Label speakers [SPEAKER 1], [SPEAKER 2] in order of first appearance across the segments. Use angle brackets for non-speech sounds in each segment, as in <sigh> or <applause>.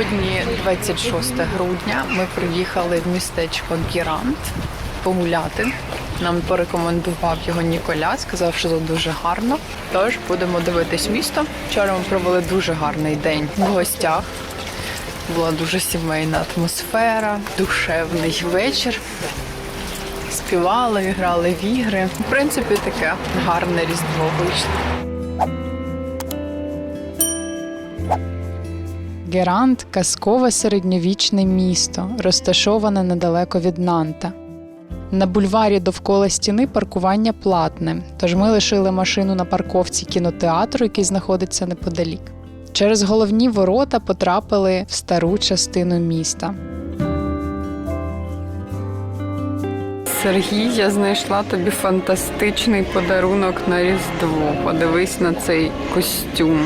[SPEAKER 1] Сьогодні 26 грудня. Ми приїхали в містечко Гірант погуляти. Нам порекомендував його Ніколя, сказав, що тут дуже гарно. Тож будемо дивитись місто. Вчора ми провели дуже гарний день в гостях. Була дуже сімейна атмосфера, душевний вечір. Співали, грали в ігри. В принципі, таке гарне різдво вийшло. Герант казкове середньовічне місто, розташоване недалеко від Нанта. На бульварі довкола стіни паркування платне, тож ми лишили машину на парковці кінотеатру, який знаходиться неподалік. Через головні ворота потрапили в стару частину міста. Сергій, я знайшла тобі фантастичний подарунок на Різдво. Подивись на цей костюм.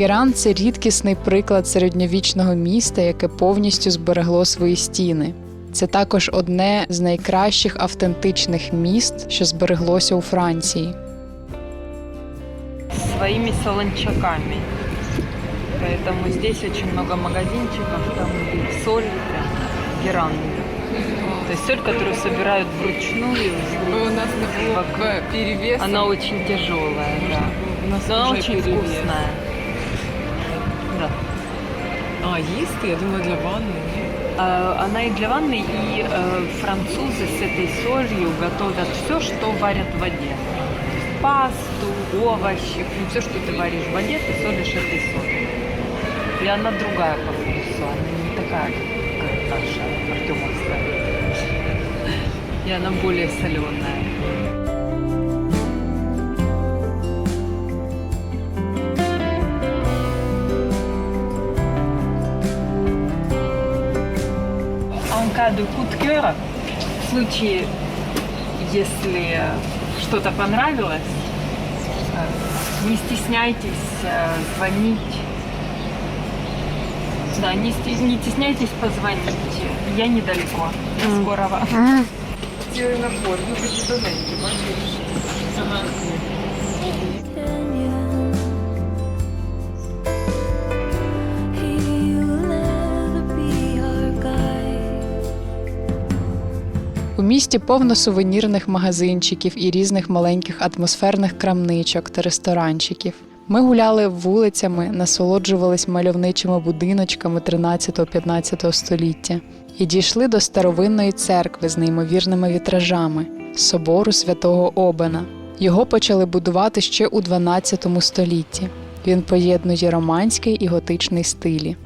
[SPEAKER 1] Геран це рідкісний приклад середньовічного міста, яке повністю зберегло свої стіни. Це також одне з найкращих автентичних міст, що збереглося у Франції.
[SPEAKER 2] своими солончаками. Поэтому здесь очень много магазинчиков, там соль, геранды. То есть соль, которую собирают вручную.
[SPEAKER 1] У нас не було перевесу.
[SPEAKER 2] Она очень тяжелая, да.
[SPEAKER 1] У нас
[SPEAKER 2] Но она очень
[SPEAKER 1] перевес.
[SPEAKER 2] вкусная. Да.
[SPEAKER 3] А, їсти? Я думаю, для ванни. ні?
[SPEAKER 2] А, Она и для ванны, и э, французы с этой солью готовят все, что варят в воде. То есть пасту, овощи, ну, все, что ты варишь в воде, ты солишь этой солью. И она другая по вкусу, она не такая, как наша артемовская. <laughs> И она более соленая. En cas de coup de cœur, в случае, если что-то понравилось, э, не стесняйтесь э, звонить. Да, не, сте- не стесняйтесь позвонить. Я недалеко. До скорого.
[SPEAKER 3] Цілий набор, любить і тоненькі, бачиш?
[SPEAKER 1] Місті повно сувенірних магазинчиків і різних маленьких атмосферних крамничок та ресторанчиків. Ми гуляли вулицями, насолоджувались мальовничими будиночками 13-15 століття і дійшли до старовинної церкви з неймовірними вітражами собору святого Обена. Його почали будувати ще у 12 столітті. Він поєднує романський і готичний стилі.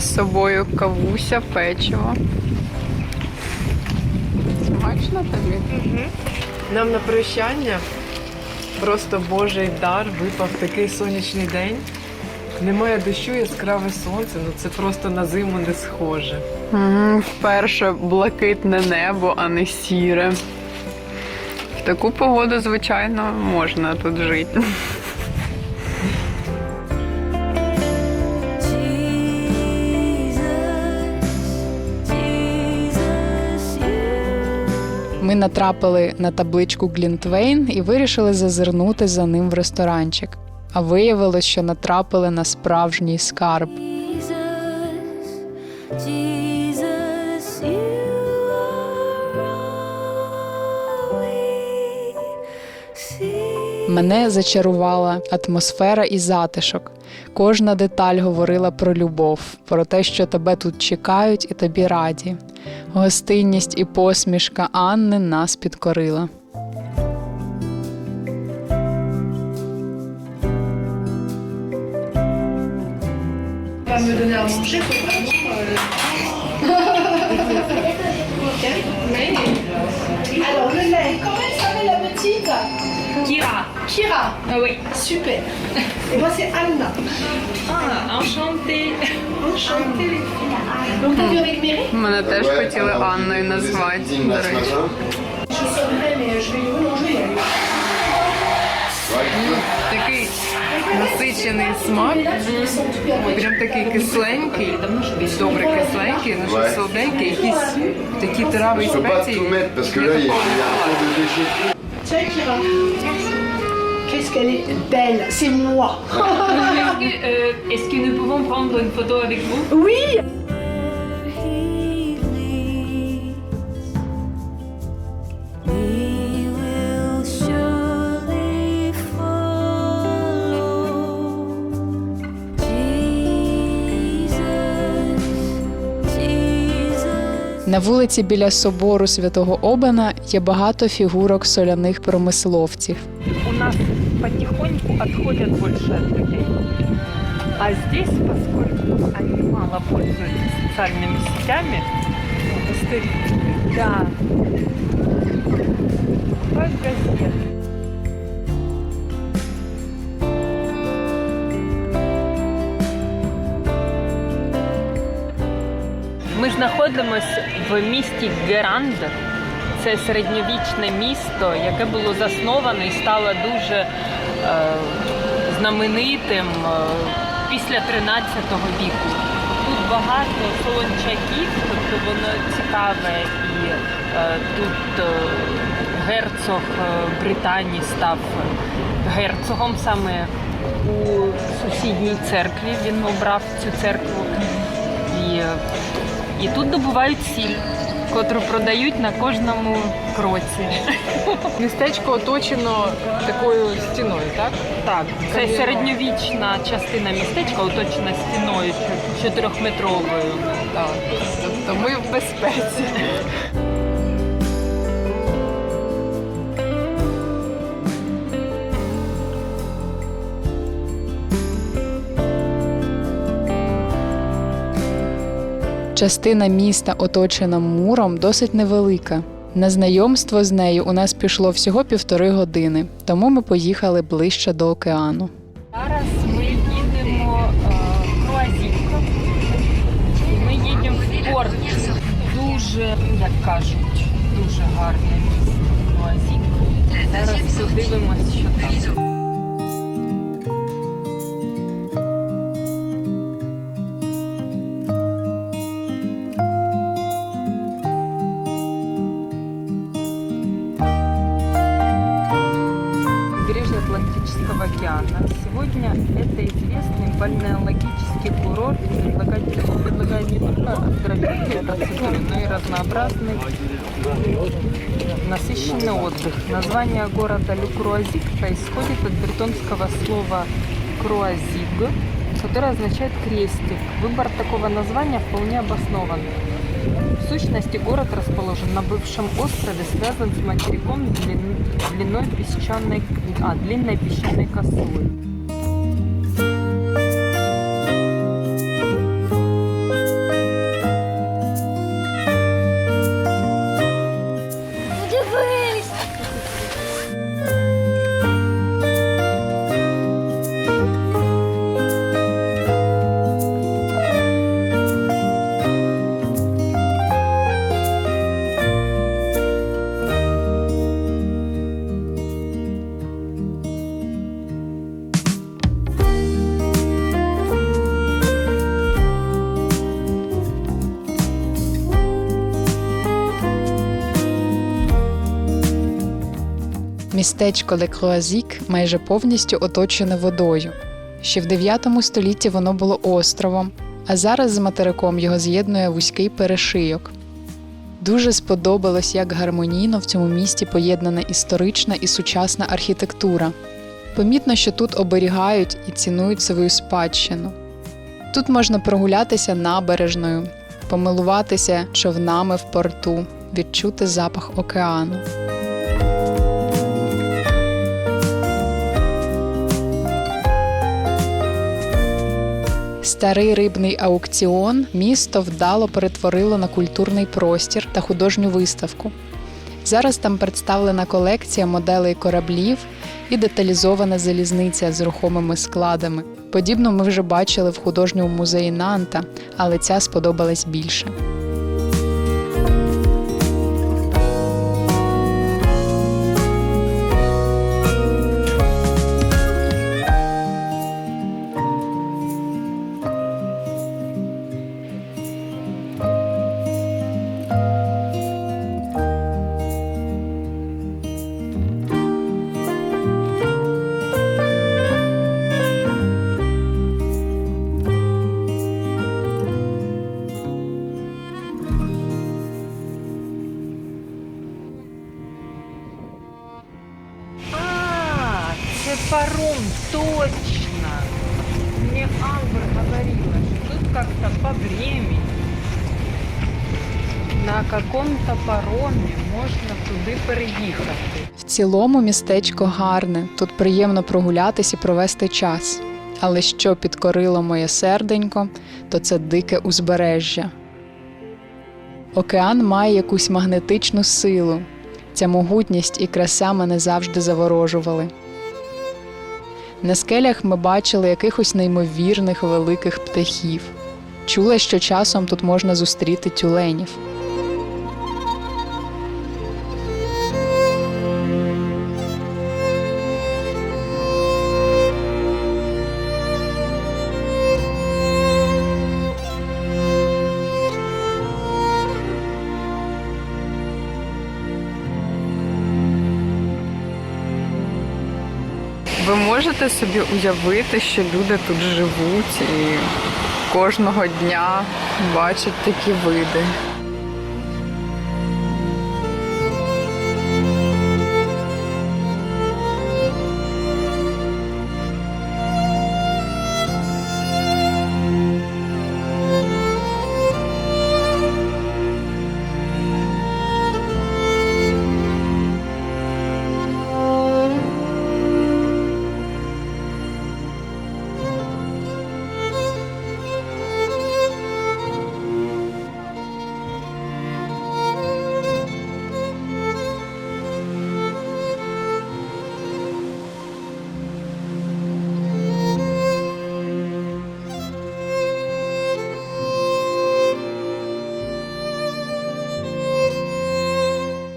[SPEAKER 1] З собою кавуся, печиво. Смачно тобі?
[SPEAKER 3] Нам на прощання просто Божий дар випав такий сонячний день. Немає дощу, яскраве сонце, ну це просто на зиму не схоже.
[SPEAKER 1] Угу, вперше блакитне небо, а не сіре. В таку погоду, звичайно, можна тут жити. Ми натрапили на табличку Глінтвейн і вирішили зазирнути за ним в ресторанчик. А виявилось, що натрапили на справжній скарб. Мене зачарувала атмосфера і затишок. Кожна деталь говорила про любов, про те, що тебе тут чекають і тобі раді. Гостинність і посмішка Анни нас підкорила.
[SPEAKER 2] Kira.
[SPEAKER 4] Kira.
[SPEAKER 2] Ah oui.
[SPEAKER 4] Super. Et moi, c'est Anna.
[SPEAKER 2] Ah, enchantée.
[SPEAKER 4] Enchantée. Donc, t'as vu avec Mary
[SPEAKER 1] Мене теж хотіли Анною назвати, до речі.
[SPEAKER 4] Je sonnerai, mais je vais y aller.
[SPEAKER 5] Такий насичений смак, прям такий кисленький, добре кисленький, ну солоденький, якісь такі трави і
[SPEAKER 6] faut pas
[SPEAKER 5] спеції.
[SPEAKER 6] tout mettre parce que là, il y a, il y a un peu de déchet.
[SPEAKER 4] Tiens, Kira. Qu'est-ce qu'elle est belle, c'est moi.
[SPEAKER 2] Est-ce que, euh, est-ce que nous pouvons prendre une photo avec vous
[SPEAKER 4] Oui.
[SPEAKER 1] На вулиці біля собору святого Обана є багато фігурок соляних промисловців.
[SPEAKER 2] У нас потихоньку отходят больше от людей. А здесь, поскольку они мало пользуются социальными сетями, да, как газеты. Ми знаходимося в місті Геранд. Це середньовічне місто, яке було засноване і стало дуже е, знаменитим е, після 13 віку. Тут багато солончаків, тобто воно цікаве і е, тут е, герцог е, Британії став герцогом саме у сусідній церкві. Він обрав цю церкву. І, е, і тут добувають сіль, котру продають на кожному кроці.
[SPEAKER 5] Містечко оточено такою стіною, так?
[SPEAKER 2] Так, це середньовічна частина містечка, оточена стіною чотирьохметровою.
[SPEAKER 5] Так. Тобто ми в безпеці.
[SPEAKER 1] Частина міста, оточена муром, досить невелика. На знайомство з нею у нас пішло всього півтори години, тому ми поїхали ближче до океану.
[SPEAKER 2] Зараз ми їдемо е, Круазівка. Ми їдемо в порт. Дуже, як кажуть, дуже гарне місто Круазівка. Зараз подивимось, що там. Атлантического океана. Сегодня это известный бальнеологический курорт, предлагает, предлагает не только оздоровительные процедуры, но и разнообразный насыщенный отдых. Название города Люкруазик происходит от бретонского слова «круазиг», которое означает «крестик». Выбор такого названия вполне обоснован. В сущности, город расположен на бывшем острове, связан с материком длин- длиной песчаной, а, длинной песчаной косой.
[SPEAKER 1] Містечко Ле Круазік майже повністю оточене водою. Ще в 9 столітті воно було островом, а зараз з материком його з'єднує вузький перешийок. Дуже сподобалось, як гармонійно в цьому місті поєднана історична і сучасна архітектура. Помітно, що тут оберігають і цінують свою спадщину. Тут можна прогулятися набережною, помилуватися човнами в порту, відчути запах океану. Старий рибний аукціон місто вдало перетворило на культурний простір та художню виставку. Зараз там представлена колекція моделей кораблів і деталізована залізниця з рухомими складами. Подібно ми вже бачили в художньому музеї Нанта, але ця сподобалась більше.
[SPEAKER 5] Каком-то паромі можна туди переїхати.
[SPEAKER 1] В цілому містечко гарне, тут приємно прогулятись і провести час. Але що підкорило моє серденько, то це дике узбережжя. Океан має якусь магнетичну силу. Ця могутність і краса мене завжди заворожували. На скелях ми бачили якихось неймовірних великих птахів. Чула, що часом тут можна зустріти тюленів.
[SPEAKER 5] Можете собі уявити, що люди тут живуть і кожного дня бачать такі види.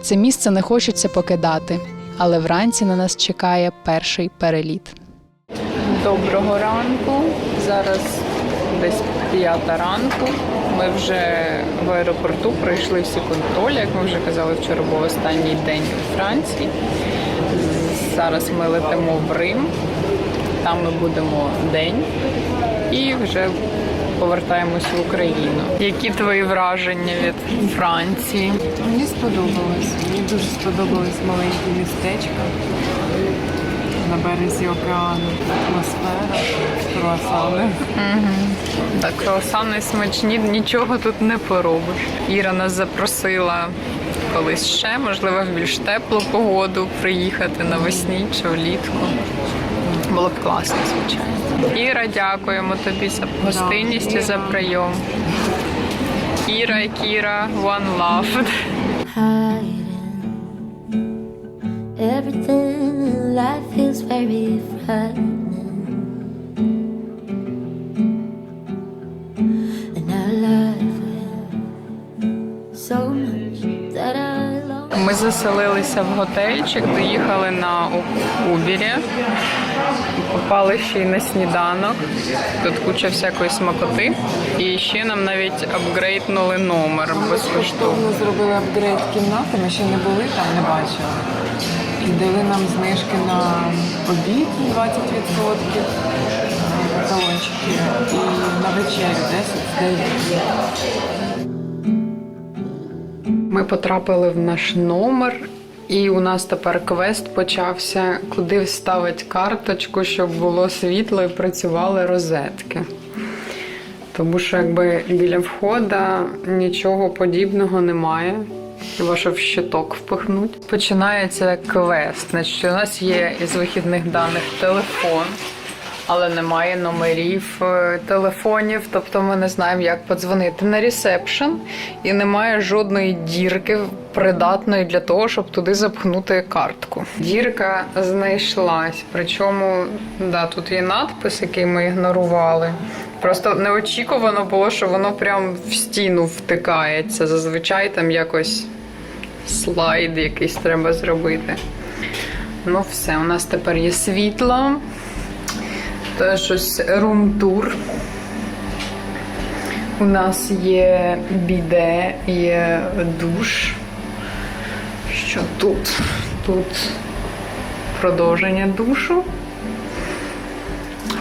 [SPEAKER 1] Це місце не хочеться покидати, але вранці на нас чекає перший переліт.
[SPEAKER 5] Доброго ранку. Зараз десь п'ята ранку. Ми вже в аеропорту пройшли всі контролі, як ми вже казали, вчора був останній день у Франції. Зараз ми летимо в Рим. Там ми будемо день і вже повертаємось в Україну. Які твої враження від Франції?
[SPEAKER 3] Мені сподобалось. Мені дуже сподобались маленькі містечка на березі океану, атмосфера, круасани.
[SPEAKER 5] Так, круасани смачні, нічого тут не поробиш. Іра нас запросила колись ще, можливо, в більш теплу погоду приїхати навесні чи влітку. Було б класно, звичайно. Іра, дякуємо тобі за гостинність і за прийом. Іра і Кіра, one love.
[SPEAKER 7] Everything in life is very frightening.
[SPEAKER 5] Заселилися в готельчик, доїхали на Убірі, попали ще й на сніданок. Тут куча всякої смакоти. І ще нам навіть апгрейднули номер безкоштовно.
[SPEAKER 3] Зробили апгрейд кімнати, ми ще не були там, не бачили. І дали нам знижки на обід 20%, е, талончики, і на вечерю 10 9.
[SPEAKER 5] Ми потрапили в наш номер, і у нас тепер квест почався, куди вставити карточку, щоб було світло і працювали розетки. Тому що якби біля входу нічого подібного немає. Хіба що в щиток впихнуть. Починається квест. Значить, у нас є із вихідних даних телефон, але немає номерів е, телефонів, тобто ми не знаємо, як подзвонити на ресепшн, і немає жодної дірки придатної для того, щоб туди запхнути картку. Дірка знайшлась. Причому да, тут є надпис, який ми ігнорували. Просто неочікувано було, що воно прям в стіну втикається. Зазвичай там якось слайд якийсь треба зробити. Ну, все, у нас тепер є світло. То щось рум-тур. У нас є біде, є душ. Що тут? Тут продовження душу.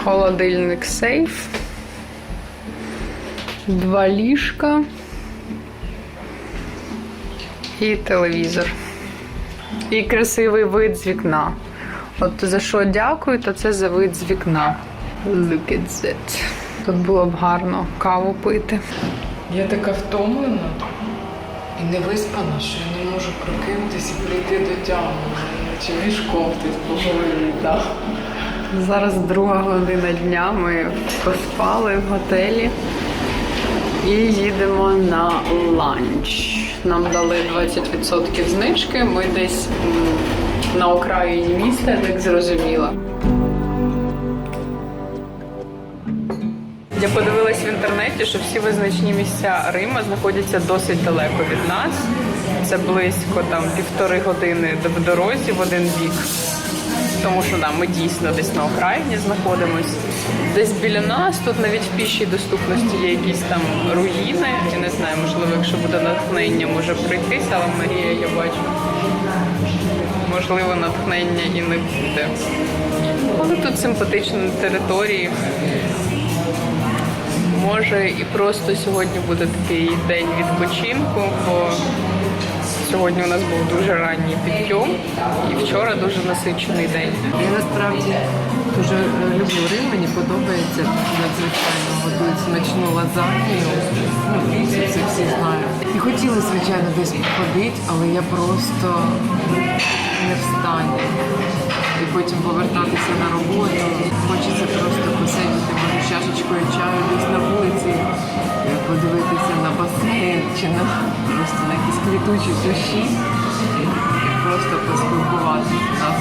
[SPEAKER 5] Холодильник сейф. Два ліжка. І телевізор. І красивий вид з вікна. От за що дякую, то це за вид з вікна. Look at that. Тут було б гарно каву пити.
[SPEAKER 3] Я така втомлена і не виспана, що я не можу прокинутися і прийти до тями. Чи мішком тут по голові, так.
[SPEAKER 5] Зараз друга година дня. Ми поспали в готелі і їдемо на ланч. Нам дали 20% знижки. Ми десь на окраїні міста, я так зрозуміла. Я подивилась в інтернеті, що всі визначні місця Рима знаходяться досить далеко від нас. Це близько там півтори години в дорозі в один бік. Тому що да, ми дійсно десь на окраїні знаходимось. Десь біля нас, тут навіть в пішій доступності є якісь там руїни. Я не знаю, можливо, якщо буде натхнення, може пройтися, але Марія, я бачу, можливо, натхнення і не буде. Але тут симпатичні території. Може і просто сьогодні буде такий день відпочинку, бо сьогодні у нас був дуже ранній підйом і вчора дуже насичений день.
[SPEAKER 3] Я насправді дуже е, люблю Рим, мені подобається надзвичайно готують смачну лазанью. Ну, це всі, знають. І хотіла, звичайно, десь походити, але я просто не в. І потім повертатися на роботу. Хочеться просто посидіти, може, чашечкою чаю десь на вулиці, е, подивитися на басейн чи на просто на якісь квітучі кущі. І просто поспілкуватися. Нас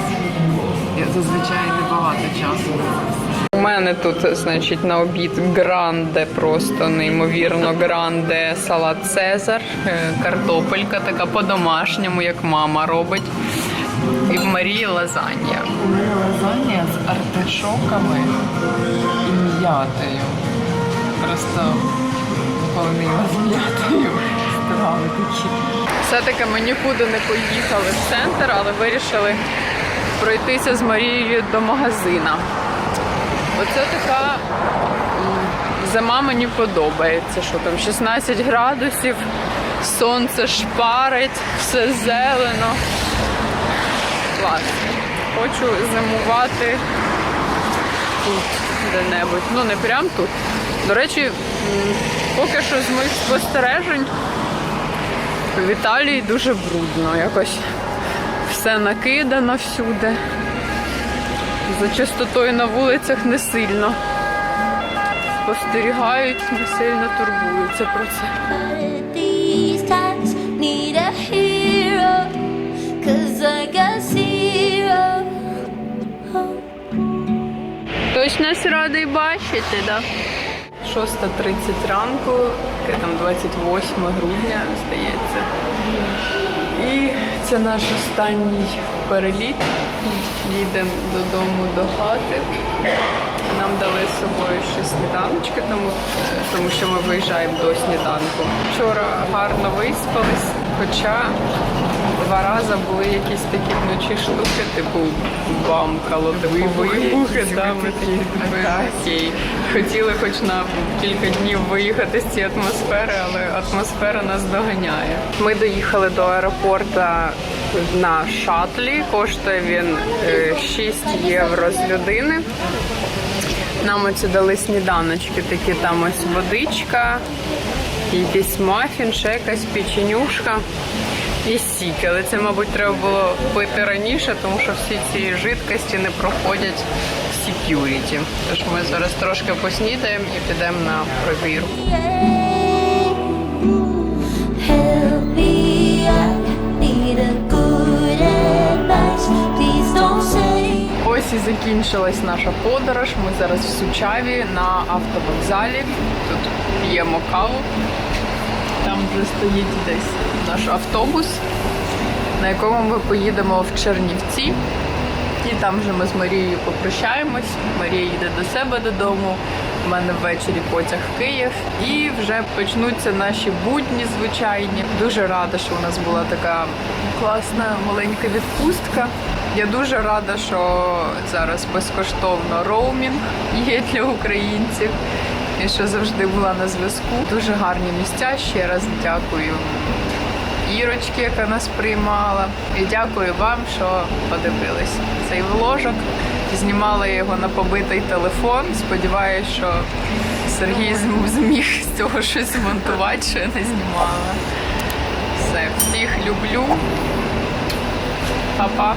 [SPEAKER 3] я зазвичай небагато часу на це все.
[SPEAKER 5] У мене тут, значить, на обід гранде, просто неймовірно гранде салат Цезар, е, картопелька така по-домашньому, як мама робить. І в Марії лазанья.
[SPEAKER 3] У мене лазанья з артишоками і м'ятою. Просто не з м'ятою. Страви такі.
[SPEAKER 5] Все-таки ми нікуди не поїхали в центр, але вирішили пройтися з Марією до магазина. Оце така зима мені подобається, що там 16 градусів, сонце шпарить, все зелено. Клас. Хочу зимувати тут де-небудь. Ну не прям тут. До речі, поки що з моїх спостережень в Італії дуже брудно, якось все накидано всюди. За чистотою на вулицях не сильно спостерігають, не сильно турбуються про це.
[SPEAKER 7] These times need a hero, cause zero.
[SPEAKER 5] Хтось нас радий бачити, да? 6.30 ранку, яке там 28 грудня, здається. І це наш останній переліт. Їдемо додому до хати. Нам дали з собою ще сніданочки, тому, тому що ми виїжджаємо до сніданку. Вчора гарно виспались, хоча два рази були якісь такі вночі штуки, типу бамкало, типу вибухи. Да, такі типу, окей. Хотіли хоч на кілька днів виїхати з цієї атмосфери, але атмосфера нас доганяє. Ми доїхали до аеропорту на шатлі. Коштує він е, 6 євро з людини. Нам оці дали сніданочки, такі там ось водичка, якийсь мафін, ще якась печенюшка і сік. Але це, мабуть, треба було пити раніше, тому що всі ці жидкості не проходять security. Тож ми зараз трошки поснідаємо і підемо на провірку. Ось і закінчилась наша подорож. Ми зараз в Сучаві на автовокзалі. Тут п'ємо каву. Там вже стоїть десь наш автобус, на якому ми поїдемо в Чернівці. І там вже ми з Марією попрощаємось. Марія їде до себе додому. У мене ввечері потяг в Київ. І вже почнуться наші будні звичайні. Дуже рада, що у нас була така класна маленька відпустка. Я дуже рада, що зараз безкоштовно роумінг є для українців. І що завжди була на зв'язку. Дуже гарні місця. Ще раз дякую Ірочки, яка нас приймала. І дякую вам, що подивились цей вложок. Знімала його на побитий телефон. Сподіваюсь, що Сергій зміг з цього щось змонтувати, що я не знімала. Все, всіх люблю. Па-па.